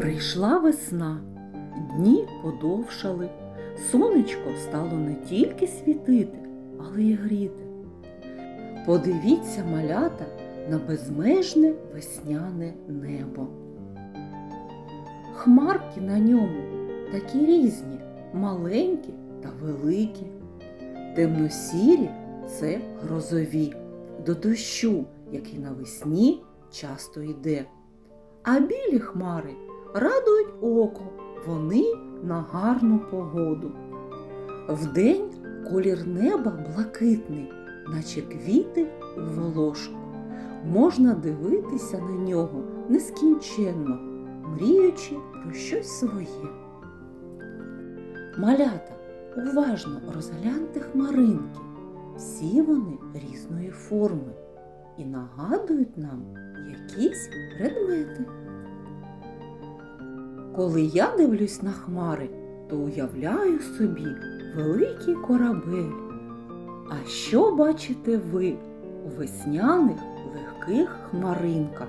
Прийшла весна, дні подовшали, сонечко стало не тільки світити, але й гріти. Подивіться, малята, на безмежне весняне небо. Хмарки на ньому такі різні, маленькі та великі. Темно-сірі це грозові, до дощу, який навесні часто йде. А білі хмари радують око, вони на гарну погоду. Вдень колір неба блакитний, наче квіти у волошку. Можна дивитися на нього нескінченно, мріючи про щось своє. Малята, уважно розгляньте хмаринки. Всі вони різної форми і нагадують нам якісь предмети. Коли я дивлюсь на хмари, то уявляю собі великий корабель. А що бачите ви у весняних легких хмаринках?